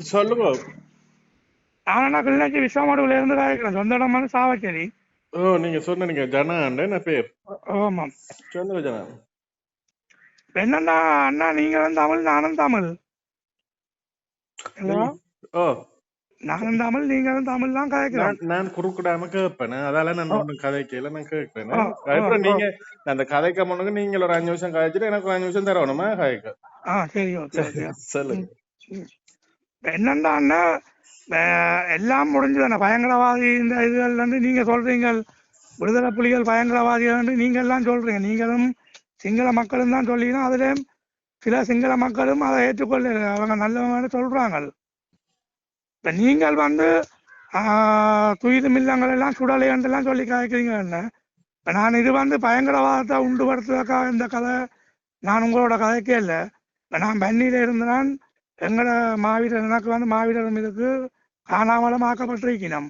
சொல்லுங்க. நானா கிளிநொச்சி விஸ்வமடுவில் இருந்து கதைக்கிறேன் சொந்த இடம் வந்து சாவச்சேரி ஓ நீங்க சொன்னீங்க ஜனான்னு என்ன பேர்? ஆமாம் சொல்லுங்க ஜனா. என்னன்னா அண்ணா நீங்க வந்து தமிழ் நானும் தமிழ். ஓ. நானும் தமிழ் நீங்களும் தமிழ் தான் கதைக்கிறோம் நான் குறுக்கிடாம கேட்பேன். அதால நான் ஒன்றும் கதைக்கல நான் கேட்பேன். அப்புறம். நீங்க அந்த கதைக்க முன்னுக்கு நீங்க ஒரு அஞ்சு நிமிஷம் கதைச்சிட்டு எனக்கு ஒரு அஞ்சு நிமிஷம் தரணுமா? கதைக்க ஆ சரி ஓகே சொல்லுங்க. என்னண்டா அண்ணா அஹ், எல்லாம் முடிஞ்சதானே? பயங்கரவாதி இந்த இதுகள் வந்து நீங்க விடுதலை புலிகள் பயங்கரவாதிகள் நீங்க எல்லாம் சொல்கிறீங்க நீங்களும் சிங்கள மக்களும் தான் சொல்லிங்கன்னா அதுலயும் சில சிங்கள மக்களும் அதை ஏற்றுக்கொள்ள அவங்க நல்லவங்கன்னு சொல்கிறாங்க இப்போ நீங்கள் வந்து ஆஹ், துயிது எல்லாம் சுடலையெல்லாம் சொல்லி கேட்குறீங்க என்ன? இப்போ நான் இது வந்து பயங்கரவாதத்தை உண்டு படுத்துவதற்காக இந்த கதை நான் உங்களோட கதைக்கே இல்லை. இப்போ நான் பன்னியில் இருந்தேன். எங்களோட மாவீரர் எனக்கு வந்து மாவீரர் இதுக்கு காணாமலும் ஆக்கப்பட்டிருக்கணும்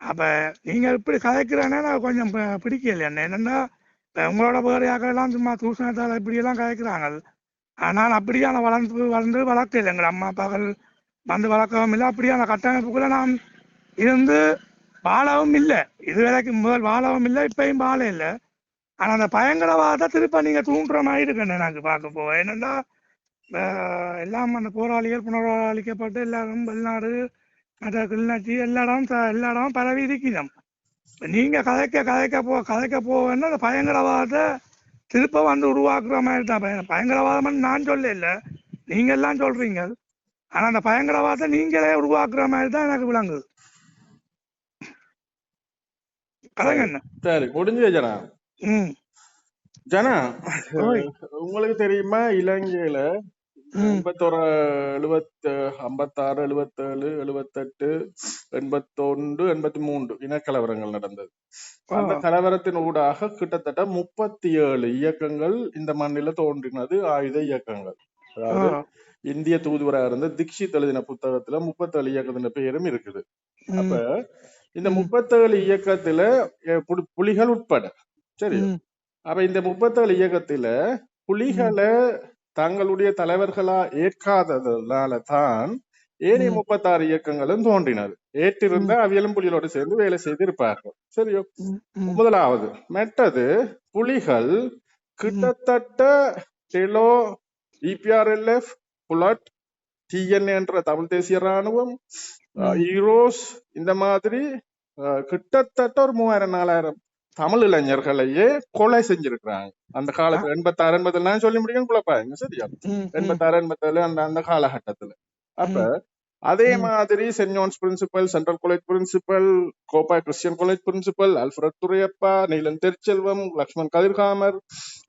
அப்ப நீங்க இப்படி கதைக்கிறேன்னா நான் கொஞ்சம் பிடிக்கல என்ன என்னன்னா இப்போ உங்களோட பேரையாக்கெல்லாம் சும்மா தூசணத்தால் இப்படியெல்லாம் கதைக்கிறாங்க ஆனால் அப்படியான வளர்ந்து வளர்ந்து வளர்க்கல எங்கள் அம்மா அப்பாக்கள் வந்து வளர்க்கவும் இல்லை. அப்படியான கட்டமைப்புக்குள்ள நாம் இருந்து வாழவும் இல்லை. இதுவரைக்கும் முதல் வாழவும் இல்லை இப்பயும் வாழ இல்லை. ஆனால் அந்த பயங்கரவாதத்தை திருப்ப நீங்க தூண்டுற மாதிரி இருக்கு. எனக்கு பார்க்க போக. என்னன்னா எல்லாம் அந்த போராளிகள் புனரளிக்கப்பட்டு எல்லாரும் வெளிநாடு மற்ற கிளிநொச்சி எல்லா இடமும் த- எல்லா இடமும் பரவி இருக்கணும் இப்ப நீங்க கதைக்க கதைக்க போ கதைக்க போவேன்னா அந்த பயங்கரவாதத்தை திருப்ப வந்து உருவாக்குற மாதிரி தான் பய- பயங்கரவாதம்னு நான் சொல்ல இல்லை. நீங்க எல்லாம் சொல்றீங்க. ஆனா அந்த பயங்கரவாதத்தை நீங்களே உருவாக்குற மாதிரி தான் எனக்கு விளங்குது. கதைங்க என்ன? சரி முடிஞ்சது ஜனா? ம். ஜனா. உங்களுக்கு தெரியுமா இலங்கையில எண்பத்தொரு எழுபத்து ஐம்பத்தாறு எழுபத்தேழு எழுபத்தெட்டு எண்பத்தொன்று எண்பத்தி மூன்று இனக்கலவரங்கள் நடந்தது. அந்த. கலவரத்தின் ஊடாக கிட்டத்தட்ட முப்பத்தி ஏழு இயக்கங்கள் இந்த மண்ணில தோன்றினது ஆயுத இயக்கங்கள். அதாவது. இந்திய தூதுவராக இருந்த தீக்ஷித் எழுதின புத்தகத்துல முப்பத்தேழு இயக்கத்தின் பெயரும் இருக்குது. அப்ப இந்த. முப்பத்தேழு இயக்கத்துல புலிகள் உட்பட சரி. அப்ப இந்த முப்பத்தேழு இயக்கத்துல புலிகளை தங்களுடைய தலைவர்களா ஏற்காததுனால தான் ஏனைய. முப்பத்தாறு இயக்கங்களும் தோன்றினது ஏற்றிருந்த அவியலும் புலிகளோடு சேர்ந்து வேலை செய்து இருப்பார்கள் சரியோ. முதலாவது மெட்டது புலிகள் கிட்டத்தட்ட டெலோ இபிஆர்எல்எஃப் புலட் டிஎன்ஏ என்ற தமிழ் தேசிய ராணுவம். ஈரோஸ் இந்த மாதிரி கிட்டத்தட்ட ஒரு மூவாயிரம் நாலாயிரம் தமிழ் இளைஞர்களையே கொலை செஞ்சிருக்கிறாங்க. அந்த காலத்துல எண்பத்தாறு எண்பதுல சொல்லி முடியும் குழப்பாங்க சரியா. எண்பத்தாறு எண்பத்தேழு அந்த அந்த காலகட்டத்துல. அப்ப அதே. மாதிரி saint John's principal central college principal Kopay Christian college principal Alfred Duraiyappah Neelan Thiruchelvam Lakshman Kadirgamar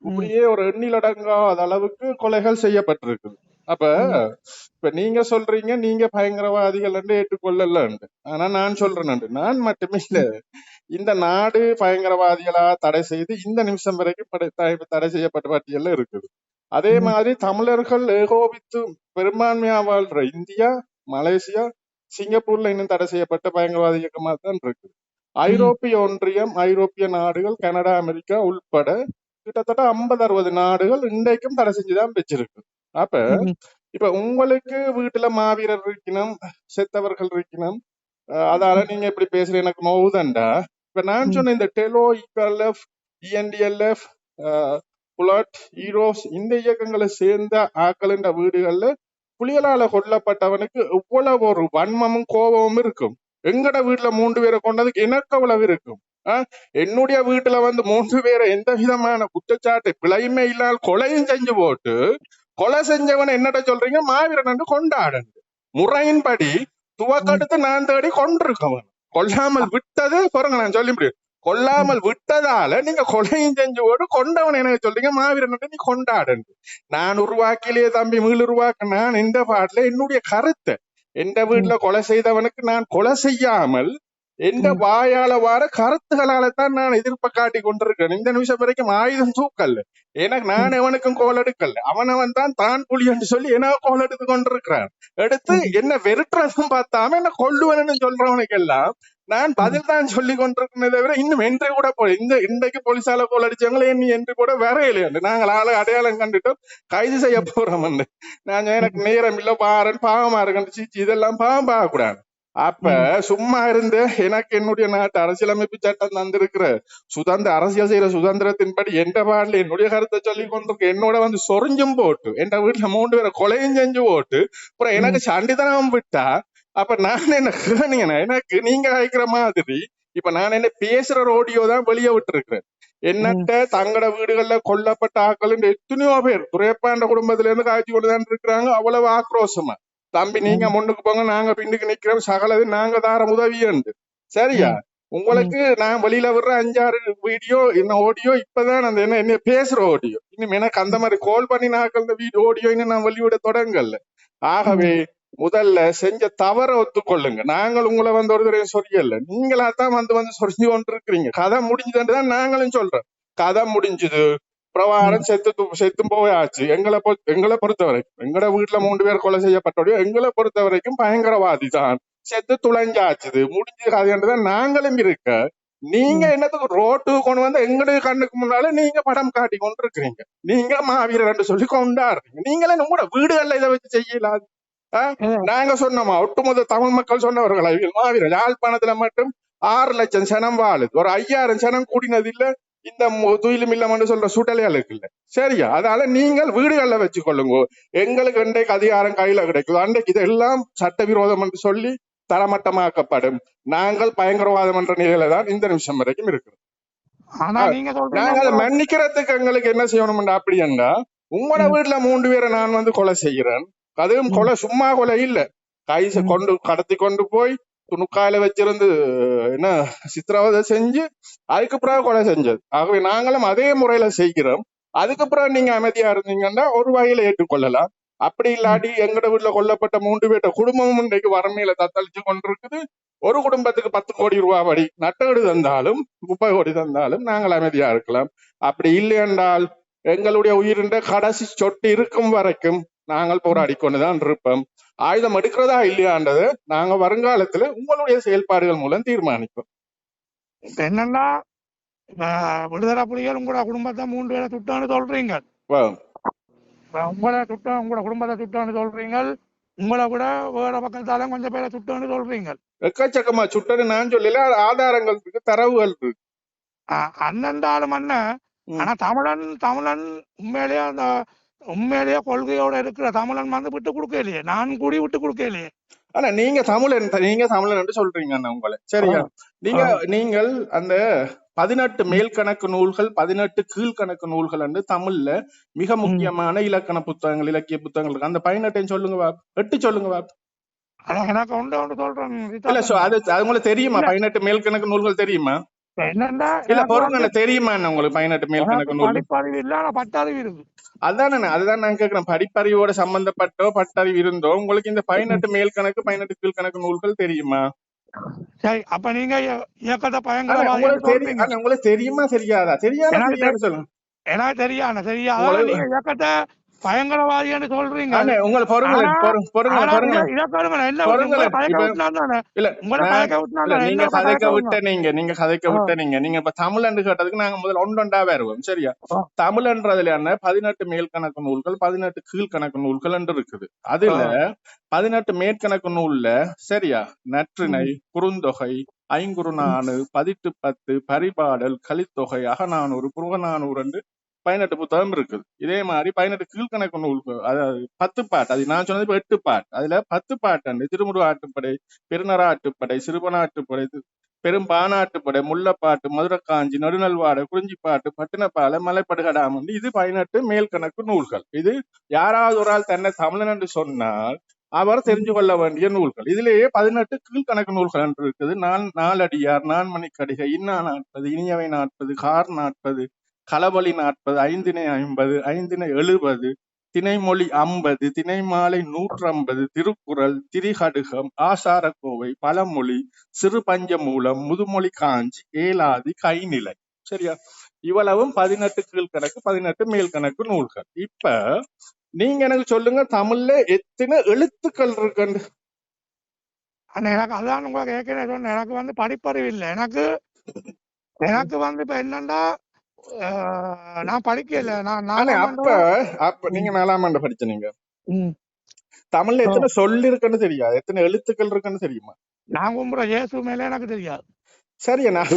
இப்படியே ஒரு எண்ணில் அடங்காத அளவுக்கு கொலைகள் செய்யப்பட்டிருக்கு. அப்ப இப்ப நீங்க சொல்றீங்க நீங்க பயங்கரவாதிகள் என்று ஏற்றுக்கொள்ளலன்னு ஆனா நான் சொல்றேன் நான் மட்டுமே இல்ல. இந்த நாடு பயங்கரவாதிகளா தடை செய்து இந்த நிமிஷம் வரைக்கும் தடை செய்யப்பட்ட பட்டியல்ல இருக்குது. அதே. மாதிரி தமிழர்கள் ஏகோபித்து பெரும்பான்மையா வாழ்ற இந்தியா மலேசியா சிங்கப்பூர்ல இன்னும் தடை செய்யப்பட்ட பயங்கரவாத இயக்கமா தான் இருக்கு. ஐரோப்பிய ஒன்றியம் ஐரோப்பிய நாடுகள் கனடா அமெரிக்கா உள்பட கிட்டத்தட்ட ஐம்பது அறுபது நாடுகள் இன்றைக்கும் தடை செஞ்சுதான் வச்சிருக்கு. அப்ப. இப்ப உங்களுக்கு வீட்டுல மாவீரர் இருக்கணும் செத்தவர்கள் இருக்கணும் அதால நீங்க இப்படி பேசுற எனக்கு நோவுதண்டா இப்ப நான். சொன்ன இந்த TELO EPLF ENDLF PLOTE EROS இந்த இயக்கங்களை சேர்ந்த ஆக்களின் வீடுகள்ல புலிகளால கொல்லப்பட்டவனுக்கு எவ்வளவு ஒரு வன்மமும் கோபமும் இருக்கும். எங்கட வீட்டுல மூன்று பேரை கொண்டதுக்கு எனக்கு அவ்வளவு இருக்கும்? ஆஹ் என்னுடைய வீட்டுல வந்து மூன்று பேரை எந்த விதமான குற்றச்சாட்டு பிழையுமே இல்லாமல் கொலையும் செஞ்சு போட்டு கொலை செஞ்சவன் என்னட்ட சொல்றீங்க? மாவீரன் கொண்டாடுங்க. முறையின்படி துவக்கெடுத்து நான் தேடி கொண்டிருக்கவன். கொல்லாமல் விட்டது. பாருங்க நான் சொல்லி முடியும் கொல்லாமல் விட்டதால நீங்க கொலையும் செஞ்சு போட்டு கொண்டவன் எனக்கு சொல்றீங்க. மாவீரன் நீ கொண்டாடுங்க நான் உருவாக்கிலேயே தம்பி மீள் உருவாக்க நான் இந்த பாட்டுல என்னுடைய கருத்தை. எந்த வீட்டுல கொலை செய்தவனுக்கு நான் கொலை செய்யாமல் எந்த. வாயால வார கருத்துகளால தான் நான் எதிர்ப்ப காட்டி கொண்டிருக்கேன். இந்த நிமிஷம் வரைக்கும் ஆயுதம் தூக்கல்ல. எனக்கு நான் எவனுக்கும் கோல் எடுக்கல அவனவன் தான் தான் புலி என்று சொல்லி என்ன கோல் எடுத்து கொண்டிருக்கிறான்? எடுத்து. என்ன வெறுட்டுறதும் பார்த்தாம என்ன கொல்லுவனு சொல்றவனுக்கு எல்லாம் நான் பதில் தான் சொல்லி கொண்டிருக்கிறேன் தவிர இன்னும் என்று கூட போய் இந்த இன்றைக்கு போலீஸால கோல் அடிச்சவங்களே நீ என்று கூட வரையில நாங்கள் ஆளு அடையாளம் கண்டுட்டோம். கைது செய்ய போறோம் நான் எனக்கு நேரம் இல்ல. பாரன் பாவமா இருக்கேன் சீச்சி இதெல்லாம் பாவம் பார்க்க கூடாது. அப்ப. சும்மா இருந்து எனக்கு என்னுடைய நாட்டு அரசியலமைப்பு சட்டம் தந்திருக்கிற சுதந்திர அரசியல் செய்யற சுதந்திரத்தின்படி எந்த பாடல என்னுடைய கருத்தை சொல்லி கொண்டிருக்க என்னோட வந்து சொரிஞ்சும் போட்டு என் வீட்டுல மூன்று பேரை கொலையும் செஞ்சு போட்டு அப்புறம் எனக்கு சண்டிதனம் விட்டா அப்ப நான் என்ன கேனீங்கன்னா எனக்கு நீங்க அழைக்கிற மாதிரி இப்ப நான் என்ன பேசுற ஆடியோ தான் வெளியே விட்டுருக்கிறேன். என்னட்ட தங்கட வீடுகள்ல கொல்லப்பட்ட ஆக்கள் எத்தனையோ பேர் துரையப்பாண்ட குடும்பத்துல இருந்து காய்ச்சி கொண்டுதான் இருக்கிறாங்க அவ்வளவு ஆக்ரோஷமா. தம்பி நீங்க முன்னுக்கு போங்க நாங்க பின்னுக்கு நிக்கிறோம். சகலது நாங்க தார உதவியுண்டு சரியா? உங்களுக்கு நான் வெளியில விடுற அஞ்சாறு வீடியோ என்ன ஆடியோ இப்பதான் அந்த என்ன என்ன பேசுற ஆடியோ இன்னும் எனக்கு அந்த மாதிரி கால் பண்ணி நாக்கள் இந்த வீடியோ ஆடியோ இன்னும் நான் வெளியிட தொடங்கல ஆகவே முதல்ல செஞ்ச தவற ஒத்துக்கொள்ளுங்க. நாங்கள் உங்களை வந்து ஒரு தடவை சொல்லல நீங்களா தான் வந்து வந்து சொல்லி கொண்டு இருக்கிறீங்க கதை முடிஞ்சதுன்னு தான் நாங்களும் சொல்றோம். கதை முடிஞ்சது. பிரவாரம் செத்து செத்தும் போயாச்சு எங்களை பொ- எங்களை பொறுத்த வரைக்கும் எங்கட வீட்டுல மூன்று பேர் கொலை செய்யப்பட்டோடையோ எங்களை பொறுத்த வரைக்கும் பயங்கரவாதி தான் செத்து துளைஞ்சாச்சுது முடிஞ்ச கதைன்றதான் நாங்களும் இருக்க நீங்க என்னத்துக்கு ரோட்டுக்கு கொண்டு வந்து எங்களுடைய கண்ணுக்கு முன்னால நீங்க படம் காட்டி கொண்டு இருக்கிறீங்க நீங்க மாவீரர் சொல்லி கொண்டாடுறீங்க நீங்களே உங்களோட வீடுகள்ல இதை வச்சு செய்யலாது? நாங்க சொன்னோமா ஒட்டுமொத்த தமிழ் மக்கள் சொன்னவர்களா மாவீரர் யாழ்ப்பாணத்துல மட்டும் ஆறு லட்சம் சனம் வாழுது ஒரு ஐயாயிரம் சனம் கூடினது இல்ல இந்த துயிலும் இல்லம்னு சொல்ற சுடலையாளுக்கு இல்ல. சரியா? அதனால நீங்கள் வீடுகள்ல வச்சுக்கொள்ளுங்க. எங்களுக்கு இன்றைக்கு அதிகாரம் கையில கிடைக்குது. அன்றைக்கு இதெல்லாம் சட்டவிரோதம் என்று சொல்லி தரமட்டமாக்கப்படும். நாங்கள் பயங்கரவாதம் என்ற நிலையில தான் இந்த நிமிஷம் வரைக்கும் இருக்கு ஆனா நீங்க நாங்க அதை சொல்றீங்க மன்னிக்கிறதுக்கு எங்களுக்கு என்ன செய்யணும்டா அப்படின்னா உங்களோட ம். வீட்டுல மூன்று பேரை நான் வந்து கொலை செய்கிறேன். அதுவும் கொலை சும்மா கொலை இல்ல. ம். கொண்டு கடத்தி கொண்டு போய் துணுக்காயில வச்சிருந்து என்ன சித்திரவதை செஞ்சு அதுக்கு பிறகு கொலை செஞ்சது. ஆகவே நாங்களும் அதே முறையில செய்கிறோம். அதுக்கு பிறகு நீங்க அமைதியா இருந்தீங்கன்னா ஒரு வகையில ஏற்றுக்கொள்ளலாம். அப்படி இல்லாட்டி எங்கட வீட்டுல கொல்லப்பட்ட மூன்று பேர்ட்ட குடும்பமும் இன்றைக்கு வறுமையில தத்தளிச்சு கொண்டிருக்குது. ஒரு குடும்பத்துக்கு பத்து கோடி ரூபாய் படி நட்டஈடு தந்தாலும் முப்பது கோடி தந்தாலும் நாங்கள் அமைதியா இருக்கலாம். அப்படி இல்லை என்றால் எங்களுடைய உயிரின்ற கடைசி சொட்டு இருக்கும் வரைக்கும் நாங்கள் போராடி கொண்டுதான் இருப்போம் ஆயுதம் எடுக்கிறதா இல்லையான்றது நாங்க வருங்காலத்துல உங்களுடைய செயல்பாடுகள் மூலம் தீர்மானிப்போம். என்னன்னா விடுதலை புலிகள் உங்களோட குடும்பத்தை மூன்று பேரை சுட்டான்னு சொல்றீங்க. உங்களை சுட்ட உங்களோட குடும்பத்தை சுட்டான்னு சொல்றீங்க. உங்களை விட வேற பக்கத்தால கொஞ்சம் பேரை சுட்டான்னு சொல்றீங்க. எக்கச்சக்கமா சுட்டது நான் சொல்லல ஆதாரங்கள் இருக்கு தரவுகள் இருக்கு. அ- அண்ணன்டாலும் அண்ணன். ஆனா தமிழன் தமிழன் உண்மையிலேயே அந்த உண்மையிலேயே கொள்கையோட இருக்கிற தமிழன் வந்து விட்டு கொடுக்கலையே. நான் கூடி விட்டு கொடுக்கலையே. ஆனா நீங்க தமிழன் நீங்க தமிழன் என்று சொல்றீங்க அண்ணா உங்களை. சரியா? நீங்க நீங்கள் அந்த பதினெட்டு மேல் கணக்கு நூல்கள் பதினெட்டு கீழ்கணக்கு நூல்கள் என்று தமிழ்ல மிக முக்கியமான இலக்கண புத்தகங்கள் இலக்கிய புத்தகங்கள் இருக்கு. அந்த பதினெட்டையும் சொல்லுங்க வா எட்டு சொல்லுங்க அதான் எனக்கு ஒன்று சொல்றேன் இல்ல அது உங்களுக்கு தெரியுமா. பதினெட்டு மேல் கணக்கு நூல்கள் தெரியுமா? இல்ல தெரியுமா என்ன உங்களுக்கு பதினெட்டு மேல் கணக்கு படிப்பறிவு இல்ல ஆனா பட்டறிவு இருக்கு. அதானே அதுதான் நான் கேக்குறேன். படிப்பறிவோட சம்பந்தப்பட்டோ பட்டறிவு இருந்தோ உங்களுக்கு இந்த பதினெட்டு மேல் கணக்கு பதினெட்டு கீழ் கணக்கு நூல்கள் தெரியுமா? சரி அப்ப நீங்க இய- இயக்கத்தை பயங்கரவாதி உங்களுக்கு தெரியும் தெரியாதா? தெரியாதா தெரியாது சொல்லுங்க எனக்கு தெரியாது. அதாவது நீங்க இயக்கத்தை பயங்கரவாதின்னு சொல்றீங்க. ஆனா உங்களை பொறுங்களேன் ஆனா- பொறு- பொறுங்களேன் ஆனா பொறுங்களேன். இத- இத பாருங்க, என்ன பொறுங்களேன். உங்களை பயக்க இப்ப- விட்டுனா தானே? இல்ல உங்களை நான்- பயக்க விட்டுனா இல்ல தானே? நீங்க கதைக்க விட்ட நீங்க நீங்க கதைக்க. விட்ட நீங்க. நீங்க இப்ப தமிழ் கேட்டதுக்கு நாங்க முதல்ல ஒன்றொண்டா வருவோம் சரியா. தமிழ்ன்றதுல என்ன? பதினெட்டு மேல் கணக்கு நூல்கள் பதினெட்டு கீழ் கணக்கு நூல்கள் என்று இருக்குது. அதுல பதினெட்டு மேற்கணக்கு நூல்ல சரியா? நற்றிணை குறுந்தொகை ஐங்குறுநானு பதிட்டு பத்து பரிபாடல் கலித்தொகை அகநானூறு புறநானூறு என்று பதினெட்டு புத்தகம் இருக்குது. இதே மாதிரி பதினெட்டு கீழ்கணக்கு நூல்கள் அதாவது பத்து பாட்டு. அது நான் சொன்னது இப்ப எட்டு பாட்டு. அதுல பத்து பாட்டு திருமுரு ஆட்டுப்படை பெருநராட்டுப்படை சிறுபனாட்டுப்படை முல்லைப்பாட்டு முல்லப்பாட்டு மதுரக்காஞ்சி நடுநல்வாடை குறிஞ்சிப்பாட்டு பட்டினப்பாலை வந்து இது பதினெட்டு மேல் கணக்கு நூல்கள். இது யாராவது ஒரு ஆள் தன்னை தமிழன் என்று சொன்னால் அவர் தெரிஞ்சு கொள்ள வேண்டிய நூல்கள். இதிலேயே பதினெட்டு கீழ்கணக்கு நூல்கள் என்று இருக்குது. நான் நாலடியார் நான்மணிக்கடிகை இன்னா நாற்பது இனியவை நாற்பது கார் நாற்பது களபலி நாற்பது ஐந்தினை ஐம்பது ஐந்தினை எழுபது திணைமொழி ஐம்பது திணைமாலை நூற்றம்பது திருக்குறள் திரிகடுகம் ஆசாரக்கோவை பழமொழி சிறு பஞ்சமூலம் முதுமொழி காஞ்சி ஏலாதி கைநிலை. சரியா? இவ்வளவும் பதினெட்டு கீழ்கணக்கு பதினெட்டு மேல் கணக்கு நூல்கள். இப்ப நீங்க எனக்கு சொல்லுங்க தமிழ்ல எத்தனை எழுத்துக்கள் இருக்குன்னு? ஆனா எனக்கு அதான் உங்களுக்கு ஏற்கனவே சொன்னேன் எனக்கு வந்து படிப்பறிவு இல்லை. எனக்கு எனக்கு வந்து இப்ப என்னன்னா நான் படிக்கல. நான் அப்ப அப்ப நீங்க நாலாம் ஆண்டு படிச்ச நீங்க. தமிழ்ல எத்தனை சொல் இருக்குன்னு தெரியாது. எத்தனை எழுத்துக்கள் இருக்குன்னு தெரியுமா? நான் கும்புற இயேசு மேல எனக்கு தெரியாது. சரியா நான்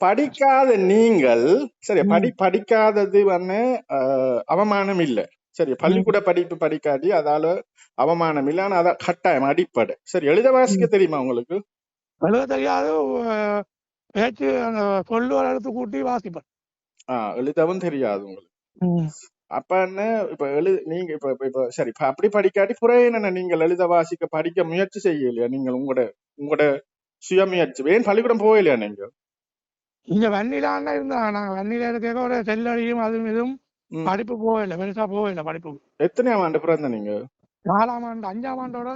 படிக்காத நீங்கள் சரியா ம், படி படிக்காதது வந்து அவமானம் இல்ல. சரி பள்ளிக்கூட படிப்பு படிக்காது அதால அவமானம் இல்ல. ஆனா அதான் கட்டாயம் அடிப்படை. சரி எழுத வாசிக்க. தெரியுமா உங்களுக்கு? எழுத தெரியாது. பேச்சு அந்த சொல்லுவர எடுத்து கூட்டி வாசிப்பேன். எழுதவும் தெரியாது உங்களுக்கு. அப்ப என்ன இப்ப எழு நீங்க இப்ப இப்ப சரி இப்ப அப்படி படிக்காட்டி புறைய என்ன நீங்கள் எழுத வாசிக்க படிக்க முயற்சி செய்யலையா நீங்கள் உங்களோட உங்களோட சுயமுயற்சி? ஏன் பள்ளிக்கூடம் போகலையா நீங்க இங்க வன்னிலான்னு இருந்தாங்க நாங்க வன்னில இருக்க ஒரு செல்லடியும் அதுவும் இதுவும். படிப்பு போகல பெருசா போகல படிப்பு. எத்தனையாம் ஆண்டு பிறந்த நீங்க? நாலாம் ஆண்டு அஞ்சாம் ஆண்டோட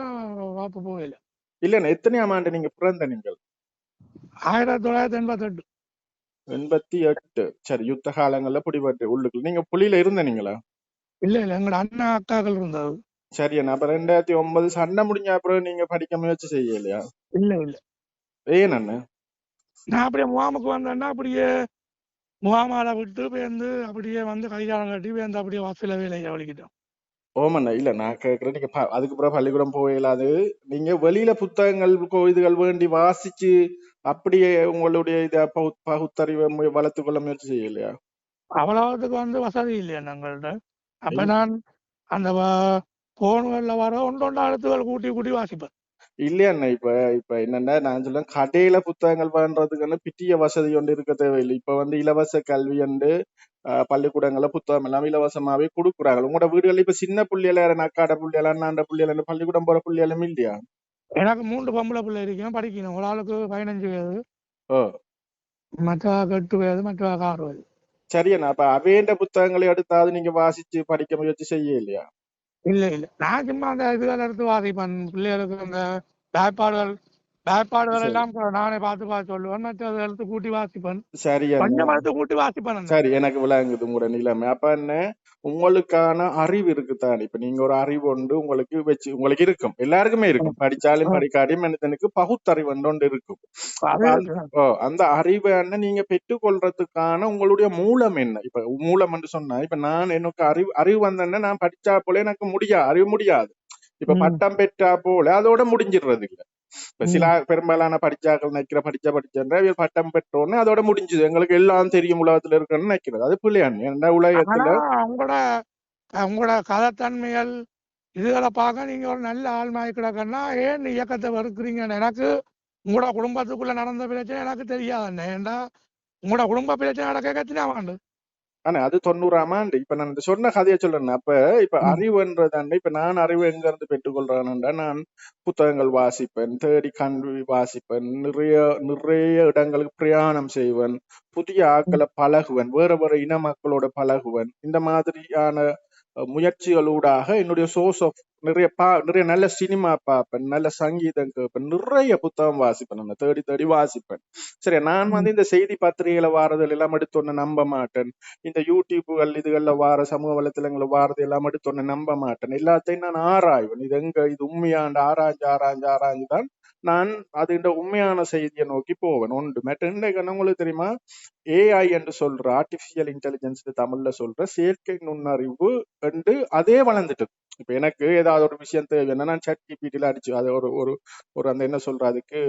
வகுப்பு போகல. இல்ல எத்தனையாம் ஆண்டு நீங்க பிறந்த நீங்கள்? ஆயிரத்தி தொள்ளாயிரத்தி எண்பத்தி எட்டு எண்பத்தி எட்டு. சரி யுத்த காலங்கள்ல பிடிபட்டு உள்ளுக்குள்ள. நீங்க புலியில இருந்த நீங்களா? இல்ல இல்ல. எங்களோட அண்ணா அக்காக்கள் இருந்தது சரி அப்ப ரெண்டாயிரத்தி ஒன்பது சண்டை முடிஞ்ச அப்புறம் நீங்க படிக்க முயற்சி செய்யலையா? இல்ல இல்ல. ஏன் அண்ணன் நான் அப்படியே முகாமுக்கு வந்தேன்னா அப்படியே முகாமால விட்டு பேருந்து அப்படியே வந்து கையாளம் கட்டி பேருந்து அப்படியே வாசல வேலையை வலிக்கிட்டோம் ஓமண்ணா இல்ல நான் கேக்குறேன் நீங்க அதுக்கு பிறகு பள்ளிக்கூடம் போயிடாது நீங்க வெளியில புத்தகங்கள் இதுகள் வேண்டி வாசிச்சு அப்படியே உங்களுடைய இத பகு- பகுத்தறிவை மு- வளர்த்துக் கொள்ள முயற்சி செய்யலையா? அவ்வளவுக்கு வந்து வசதி இல்லையா எங்கள்ட்ட அப்ப இல்ல. நான் அந்த போன்கள்ல வர ஒன்று ஒன்றா எழுத்துக்கள் கூட்டி கூட்டி வாசிப்பேன். இல்லையா அண்ணா இப்ப இப்ப என்னன்னா நான் சொல்றேன் கடையில புத்தகங்கள் பண்றதுக்குன்னு பிட்டிய வசதி ஒன்று இருக்க தேவையில்லை. இப்ப வந்து இலவச கல்வி வந்து ஆஹ், பள்ளிக்கூடங்கள்ல புத்தகம் எல்லாம் இலவசமாவே கொடுக்குறாங்க. உங்களோட வீடுகள்ல இப்ப சின்ன புள்ளியில அக்காட புள்ளியில அண்ணாண்ட புள்ளியில பள்ளிக்கூடம் போற புள்ளியிலும் இல்லையா? எனக்கு மூன்று பொம்பளை பிள்ளை இருக்கேன் படிக்கணும். ஒரு ஆளுக்கு பதினஞ்சு வயது. ஓ. மற்ற எட்டு வயது மற்ற ஆறு வயது. சரியண்ணா அப்ப அவேண்ட புத்தகங்களை எடுத்தாவது நீங்க வாசிச்சு படிக்க முயற்சி செய்ய இல்லையா இல்ல இல்ல. நான் சும்மா அந்த இதுகள் எடுத்து வாசிப்பேன். பிள்ளைகளுக்கு அந்த வேப்பாடுகள் வேப்பாடுகள் சரி. எல்லாம் நானே பார்த்து பார்த்து சொல்லுவேன். மற்றது எடுத்து கூட்டி வாசிப்பேன். சரி கொஞ்சம் கூட்டி வாசிப்பேன் சரி எனக்கு விளங்குது உங்களோட நிலைமை அப்ப என்ன? உங்களுக்கான அறிவு இருக்குதானே இப்ப நீங்க ஒரு அறிவு உண்டு உங்களுக்கு வச்சு உங்களுக்கு இருக்கும். எல்லாருக்குமே இருக்கும். படிச்சாலும் படிக்காட்டியும் மனிதனுக்கு பகுத்தறிவு ஒன்று இருக்கும். அந்த அறிவை என்ன நீங்க பெற்றுக்கொள்றதுக்கான உங்களுடைய மூலம் என்ன? இப்ப மூலம் என்று சொன்னா இப்ப நான் எனக்கு அறிவு அறிவு வந்தேன்னா நான் படிச்சா போல எனக்கு முடியாது அறிவு முடியாது. இப்ப பட்டம் பெற்றா போல அதோட முடிஞ்சிடுறது இல்ல இப்ப சில பெரும்பாலான படிச்சாக்கள் நினைக்கிற படிச்சா படிச்சேன் பட்டம் பெற்றோன்னு அதோட முடிஞ்சது. எங்களுக்கு எல்லாம் தெரியும் உலகத்துல இருக்குன்னு நினைக்கிறது. அது பிள்ளையான். என்ன உலகத்துல? அவங்களோட உங்களோட கதைத்தன்மைகள் இதுகளை பார்க்க நீங்க ஒரு நல்ல ஆள்மாய் கிடக்கன்னா ஏன் இயக்கத்தை வெறுக்கிறீங்க எனக்கு உங்களோட குடும்பத்துக்குள்ள நடந்த பிரச்சனை எனக்கு தெரியாது ஏன்டா உங்களோட குடும்ப பிரச்சனை நடக்க கத்தினா வேண்டு ஆனா அது தொண்ணூறாம் ஆண்டு. இப்ப நான் இந்த சொன்ன கதையை சொல்றேன். அப்ப இப்ப அறிவுன்றதாண்ட இப்ப நான் அறிவு எங்க இருந்து பெற்றுக்கொள்றேன்டா நான் புத்தகங்கள் வாசிப்பேன் தேடி கல்வி வாசிப்பேன் நிறைய நிறைய இடங்களுக்கு பிரயாணம் செய்வேன் புதிய ம், ஆட்களை பழகுவேன் வேற வேற இன மக்களோட பழகுவேன். இந்த மாதிரியான முயற்சிகளூடாக என்னுடைய சோர்ஸ் ஆஃப் நிறைய பா நிறைய நல்ல சினிமா பார்ப்பேன் நல்ல சங்கீதம் கேட்பேன் நிறைய புத்தகம் வாசிப்பேன் நான் தேடி தேடி வாசிப்பேன். சரி நான் வந்து இந்த செய்தி பத்திரிகையில வாரதுல எல்லாம் எடுத்து ஒன்னு நம்ப மாட்டேன். இந்த யூடியூப்புகள் இதுகள்ல வார சமூக வலைத்தளங்கள்ல வாரது எல்லாம் எடுத்து ஒன்னு நம்ப மாட்டேன். எல்லாத்தையும் நான் ஆராய்வேன். இது எங்க? இது உண்மையாண்டு ஆராய்ஞ்சு ஆராய்ஞ்சு ஆராய்ஞ்சு தான் நான் அது உண்மையான செய்தியை நோக்கி போவேன். ஒன்று மற்ற இன்றைக்கு என்ன உங்களுக்கு தெரியுமா ஏஐ என்று சொல்ற ஆர்டிபிஷியல் இன்டெலிஜென்ஸ் தமிழ்ல சொல்ற செயற்கை நுண்ணறிவு என்று அதே வளர்ந்துட்டு இப்ப எனக்கு ஏதாவது ஒரு விஷயம் தேவைன்னா நான் சட் ஜிபிடில அடிச்சு அது ஒரு ஒரு ஒரு அந்த என்ன சொல்ற அதுக்கு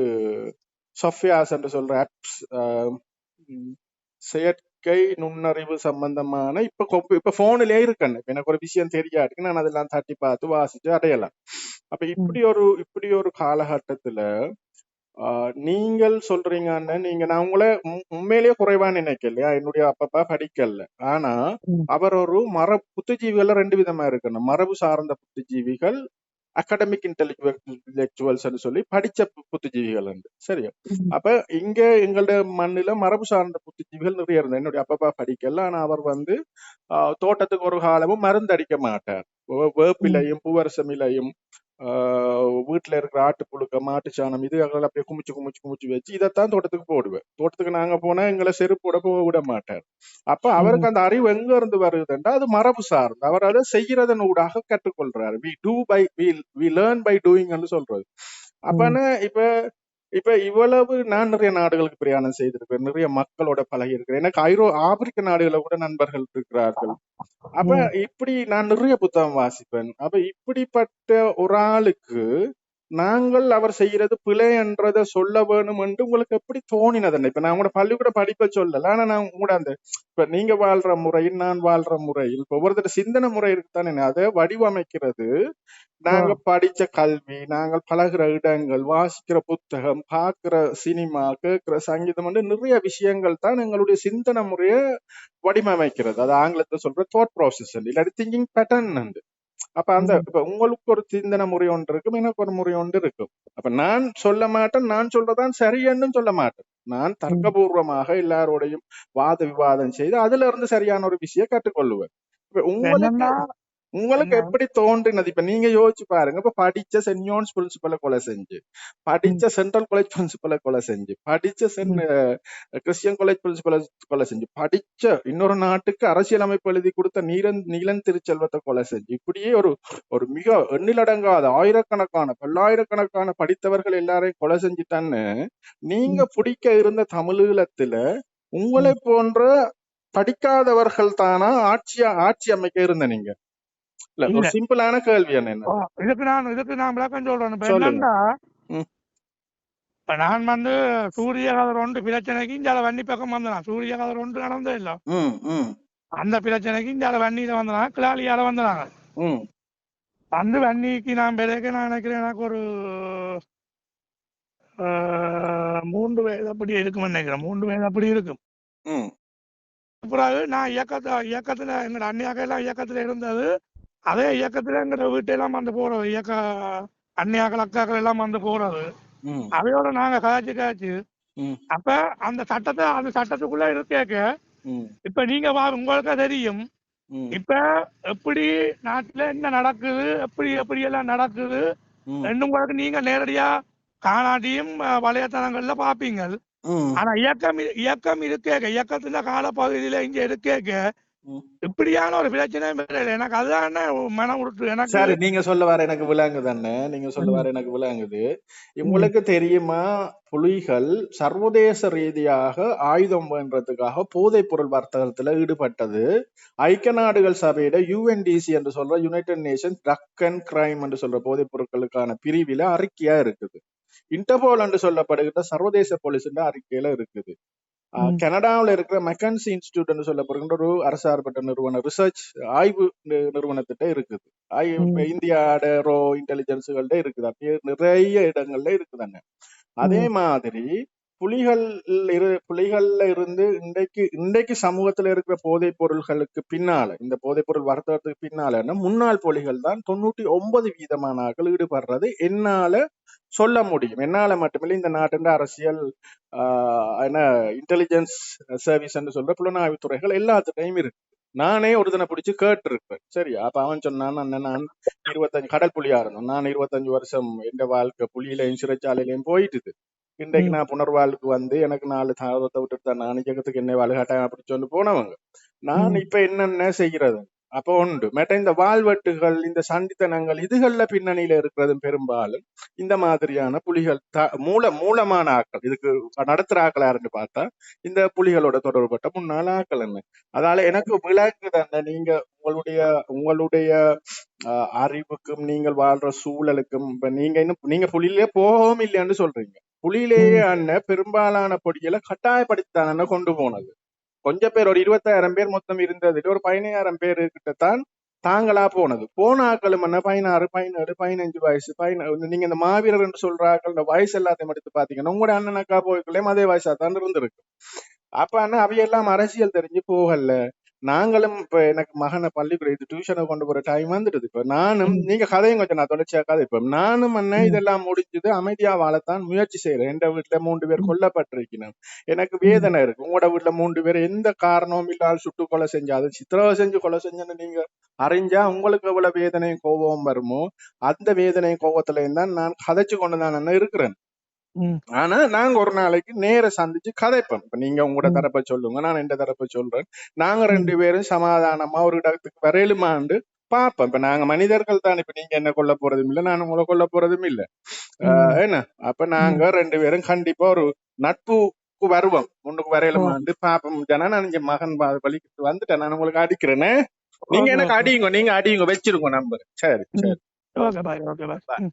சொஃபியாஸ் என்று சொல்ற ஆப்ஸ் செயற்கை நுண்ணறிவு சம்பந்தமான இப்ப இப்ப போன்லயே இருக்கேன். எனக்கு ஒரு விஷயம் தெரியாதுக்கு நான் அதெல்லாம் தட்டி பார்த்து வாசிச்சு அடையலாம். அப்ப இப்படி ஒரு இப்படி ஒரு காலகட்டத்துல ஆஹ் நீங்கள் சொல்றீங்கன்னு நீங்க நான் உங்களை உண்- உண்மையிலேயே குறைவா நினைக்கலையா என்னுடைய அப்பப்பா படிக்கல ஆனா அவர் ஒரு மர புத்திஜீவிகள்ல ரெண்டு விதமா இருக்கணும். மரபு சார்ந்த புத்திஜீவிகள் அகாடமிக் இன்டெலெக்சுவல்ஸ் சொல்லி படிச்ச புத்திஜீவிகள் உண்டு சரியா. அப்ப இங்க எங்களோட மண்ணுல மரபு சார்ந்த புத்திஜீவிகள் நிறைய இருந்தது. என்னுடைய அப்பா படிக்கல. ஆனா அவர் வந்து தோட்டத்துக்கு ஒரு காலமும் மருந்து அடிக்க மாட்டார். வேப்பிலையும் பூவரசமிலையும் வீட்டுல இருக்கிற ஆட்டு புழுக்க மாட்டு சாணம் இது அதெல்லாம் அப்படியே குமிச்சு குமிச்சு குமிச்சு வச்சு இதைத்தான் தோட்டத்துக்கு போடுவேன். தோட்டத்துக்கு நாங்க போனா எங்களை செருப்போட போக விட மாட்டார். அப்ப அவருக்கு அந்த அறிவு எங்க இருந்து வருதுன்றா அது மரபு சார்ந்து. அவர் அதை செய்யறதன் ஊடாக கற்றுக்கொள்றாரு. We do by we learn by டூயிங்னு சொல்றது. அப்பன்னு இப்ப இப்ப இவ்வளவு நான் நிறைய நாடுகளுக்கு பிரயாணம் செய்திருக்கிறேன். நிறைய மக்களோட பழகி இருக்கிறேன் எனக்கு ஐரோ ஆப்பிரிக்க நாடுகள கூட நண்பர்கள் இருக்கிறார்கள். அப்ப. இப்படி நான் நிறைய புத்தகம் வாசிப்பேன். அப்ப இப்படிப்பட்ட ஒரு ஆளுக்கு நாங்கள் அவர் செய்யறது பிழை என்றதை சொல்ல வேணும் என்று உங்களுக்கு எப்படி தோணினது இப்ப நான் உங்களோட பள்ளிக்கூட படிப்ப சொல்லல. ஆனா நான் உங்களோட அந்த இப்ப நீங்க வாழ்ற முறையில் நான் வாழ்ற முறையில் இப்ப ஒவ்வொருத்தர் சிந்தனை முறை இருக்குதானே அதை வடிவமைக்கிறது. நாங்க படிச்ச கல்வி நாங்கள் பழகுற இடங்கள் வாசிக்கிற புத்தகம் பார்க்கிற சினிமா கேட்கிற சங்கீதம் வந்து நிறைய விஷயங்கள் தான் எங்களுடைய சிந்தனை முறையை வடிவமைக்கிறது. அது ஆங்கிலத்துல சொல்ற தாட் ப்ராசஸ் இல்லாட்டி திங்கிங் பேட்டர்ன் அப்ப அந்த. இப்ப உங்களுக்கு ஒரு சிந்தனை முறை ஒன்று இருக்கும் எனக்கு ஒரு முறை ஒன்று இருக்கும் அப்ப நான் சொல்ல மாட்டேன் நான் சொல்றதான் சரியன்னு சொல்ல மாட்டேன் நான். தர்க்கபூர்வமாக எல்லாரோடையும் வாத விவாதம் செய்து அதுல இருந்து சரியான ஒரு விஷயம் கற்றுக்கொள்ளுவேன் உங்களுக்கு எப்படி தோன்றினது இப்ப நீங்க யோசிச்சு பாருங்க இப்ப படிச்ச சென்ட் ஜான்ஸ் பிரின்சிபலை கொலை செஞ்சு. படிச்ச சென்ட்ரல் காலேஜ் பிரின்சிபலை கொலை செஞ்சு படிச்ச சென்ட் ம். கிறிஸ்டியன் காலேஜ் பிரின்சிபலை கொலை செஞ்சு படிச்ச இன்னொரு நாட்டுக்கு அரசியலமைப்பு எழுதி கொடுத்த நீலன் நீலன் திருச்செல்வத்தை கொலை செஞ்சு இப்படியே ஒரு ஒரு மிக எண்ணிலடங்காத ஆயிரக்கணக்கான பல்லாயிரக்கணக்கான படித்தவர்கள் எல்லாரையும் கொலை செஞ்சுட்டான்னு நீங்க. பிடிக்க இருந்த தமிழீழத்துல உங்களை. போன்ற படிக்காதவர்கள் தானா ஆட்சியா ஆட்சி அமைக்க இருந்த நீங்க இல்ல சிம்பிளான கேள்வி என்ன இதுக்கு நான் இதுக்கு நான் விளக்கம் சொல்றேன். இப்ப என்னன்னா இப்ப நான் வந்து சூரிய கதிர் ஒன்று பிரச்சனைக்கு இந்த வன்னி பக்கம் வந்தேன் சூரிய கதிர் ஒன்று நடந்தே இல்ல. அந்த பிரச்சனைக்கு இந்த வன்னியில வந்தனாங்க கிளாலியால வந்தனாங்க. வந்து வன்னிக்கு நான் பிறகு நான் நினைக்கிறேன் எனக்கு ஒரு மூன்று வயது அப்படி இருக்கும்னு நினைக்கிறேன். மூன்று வயது அப்படி இருக்கும். பிறகு நான் இயக்கத்தை இயக்கத்துல எங்களோட அந்நியாக எல்லாம் இயக்கத்துல இருந்தது. அதே இயக்கத்துல எங்களோட வீட்டெல்லாம் வந்து போறது இயக்க அந்நியாக்கள் அக்காக்கள் எல்லாம் வந்து போறது. ம், அவையோட நாங்க காய்ச்சி காய்ச்சி. அப்ப அந்த சட்டத்தை அந்த சட்டத்துக்குள்ள இருக்கேக்க. ம், இப்ப நீங்க வா உங்களுக்கு தெரியும். இப்ப எப்படி நாட்டுல என்ன நடக்குது எப்படி எப்படி எல்லாம் நடக்குது உங்களுக்கு நீங்க நேரடியா காணாட்டியும் அஹ், வலைத்தளங்கள்ல பாப்பீங்க ஆனா இயக்கம் இயக்கம் இருக்கேக்க. இயக்கத்துல காலப்பகுதியில இங்க இருக்கேக்க. ம். இப்படியான ஒரு பிரச்சனை எனக்கு அதுதான் மனம் எனக்கு சரி நீங்க சொல்ல வர எனக்கு விளங்குது அண்ணே நீங்க சொல்ல வர எனக்கு விளங்குது. உங்களுக்கு தெரியுமா? புலிகள் சர்வதேச ரீதியாக ஆயுதம் பண்றதுக்காக போதைப் பொருள் வர்த்தகத்துல ஈடுபட்டது. ஐக்கிய நாடுகள் சபையிட யுஎன்டிசி என்று சொல்ற United Nation drug and crime என்று சொல்ற போதைப் பொருட்களுக்கான பிரிவில அறிக்கையா இருக்குது. இன்டர்போல் என்று சொல்லப்படுகிற சர்வதேச போலீஸ் அறிக்கையில இருக்குது. கனடாவில் இருக்கிற மெக்கன்சி இன்ஸ்டிடியூட் சொல்லப்படுகின்ற ஒரு அரசார்பட்ட நிறுவனம் ரிசர்ச் ஆய்வு நிறுவனத்திட்ட இருக்குது. ஆய்- இப்ப ம், இந்தியாட ரோ இன்டெலிஜென்ஸுகள்ட்ட இருக்குது. அப்படியே நிறைய இடங்கள்ல இருக்குதாங்க. அதே மாதிரி புலிகள் இரு புலிகள்ல இருந்து இன்றைக்கு இன்றைக்கு சமூகத்துல இருக்கிற போதைப் பொருள்களுக்கு பின்னால இந்த போதைப் பொருள் வர்த்தகத்துக்கு பின்னாலன்னா முன்னாள் புலிகள் தான் தொண்ணூற்றி ஒன்பது வீதமான ஆட்கள் ஈடுபடுறது என்னால சொல்ல முடியும். என்னால மட்டுமில்லை இந்த நாட்டின் அரசியல் ஆஹ், என்ன இன்டெலிஜென்ஸ் சர்வீஸ் சொல்ற புலனாய்வு துறைகள் எல்லாத்துட்டையும் இருக்கு. நானே ஒரு தினம் பிடிச்சு கேட்டிருப்பேன். சரி அப்ப அவன் சொன்னான் அண்ணன் நான் இருபத்தஞ்சு கடல் புலியா இருந்தோம். நான் இருபத்தஞ்சு வருஷம் எந்த வாழ்க்கை புலியிலையும் சிறைச்சாலையிலையும் போயிட்டுது. இன்றைக்கு நான் புனர்வாழ்வுக்கு வந்து எனக்கு நாலு தாவரத்தை விட்டுட்டு தான் நான் ஜெகத்துக்கு என்ன வாழ்காட்டேன் அப்படி சொல்லி போனவங்க. நான் இப்ப என்னென்ன செய்கிறது? அப்போ உண்டு. மேட்ட இந்த வாழ்வெட்டுகள் இந்த சண்டித்தனங்கள் இதுகள்ல பின்னணியில இருக்கிறதும் பெரும்பாலும் இந்த மாதிரியான புலிகள் த- மூல மூலமான ஆக்கள். இதுக்கு நடத்துற ஆக்களா இருந்து பார்த்தா இந்த புலிகளோட தொடர்பட்ட முன்னாள் ஆக்கள் என்ன? அதனால எனக்கு விளக்குது அந்த நீங்க உங்களுடைய உங்களுடைய அறிவுக்கும் நீங்கள் வாழ்ற சூழலுக்கும் இப்ப நீங்க இன்னும் நீங்க புலியிலே போகவும் இல்லைன்னு சொல்றீங்க. புலியிலேயே ம், அண்ணன் பெரும்பாலான பொடிகளை கட்டாயப்படுத்தான கொண்டு போனது. கொஞ்சம் பேர் ஒரு இருபத்தாயிரம் பேர் மொத்தம் இருந்ததுல ஒரு பதினாயிரம் பேர் கிட்ட தான் தாங்களா போனது. போன ஆக்களும் என்ன பதினாறு பதினேழு பதினஞ்சு வயசு பதின நீங்க இந்த மாவீரர் என்று சொல்ற ஆக்கள் இந்த வயசு எல்லாத்தையும் எடுத்து பாத்தீங்கன்னா உங்களோட அண்ணன் அக்கா போய்க்குள்ளேயும் அதே வயசா தான் இருந்திருக்கு. அப்ப ஆனா அவையெல்லாம் அரசியல் தெரிஞ்சு போகல. நாங்களும் இப்ப எனக்கு மகனை பள்ளிக்கூட இது டியூஷனை கொண்டு போற டைம் வந்துடுது இப்ப நானும். நீங்க கதையும் கொஞ்சம் நான் தொடர்ச்சியா கதைப்பேன் நானும் அண்ணன். இதெல்லாம் முடிஞ்சது அமைதியா வாழத்தான் முயற்சி செய்யறேன் எந்த வீட்டுல மூன்று பேர். கொல்லப்பட்டிருக்கணும் எனக்கு. வேதனை இருக்கு உங்களோட வீட்டுல மூன்று பேர் எந்த காரணமும் இல்லாத சுட்டு கொலை செஞ்சாது சித்திரவதை செஞ்சு கொலை செஞ்சேன்னு நீங்க அறிஞ்சா உங்களுக்கு எவ்வளவு வேதனையும் கோபமும் வருமோ அந்த வேதனையும் கோபத்திலையும் தான் நான் கதைச்சு கொண்டு தான் அண்ணன் இருக்கிறேன். ஆனா நாங்க ஒரு நாளைக்கு நேர சந்திச்சு கதைப்போம். இப்ப நீங்க உங்களோட. தரப்ப சொல்லுங்க நான் எந்த தரப்ப சொல்றேன். நாங்க. ரெண்டு பேரும் சமாதானமா ஒரு இடத்துக்கு வரையிலுமாண்டு பாப்போம் இப்ப நாங்க மனிதர்கள் தான் இப்ப நீங்க என்ன கொல்ல போறதும் இல்ல நான் உங்களை கொல்ல போறதும் இல்ல. என்ன? அப்ப. நாங்க ரெண்டு பேரும் கண்டிப்பா ஒரு நட்புக்கு வருவோம். முன்னுக்கு ஓ. வரையிலுமாண்டு பாப்போம் ஜனா நான் இங்க மகன் வலிக்கு வந்துட்டேன். நான் உங்களுக்கு அடிக்கிறேனே. நீங்க எனக்கு அடியுங்க நீங்க அடியுங்க வச்சிருங்க நம்பர் சரி. சரி. Okay bye okay bye.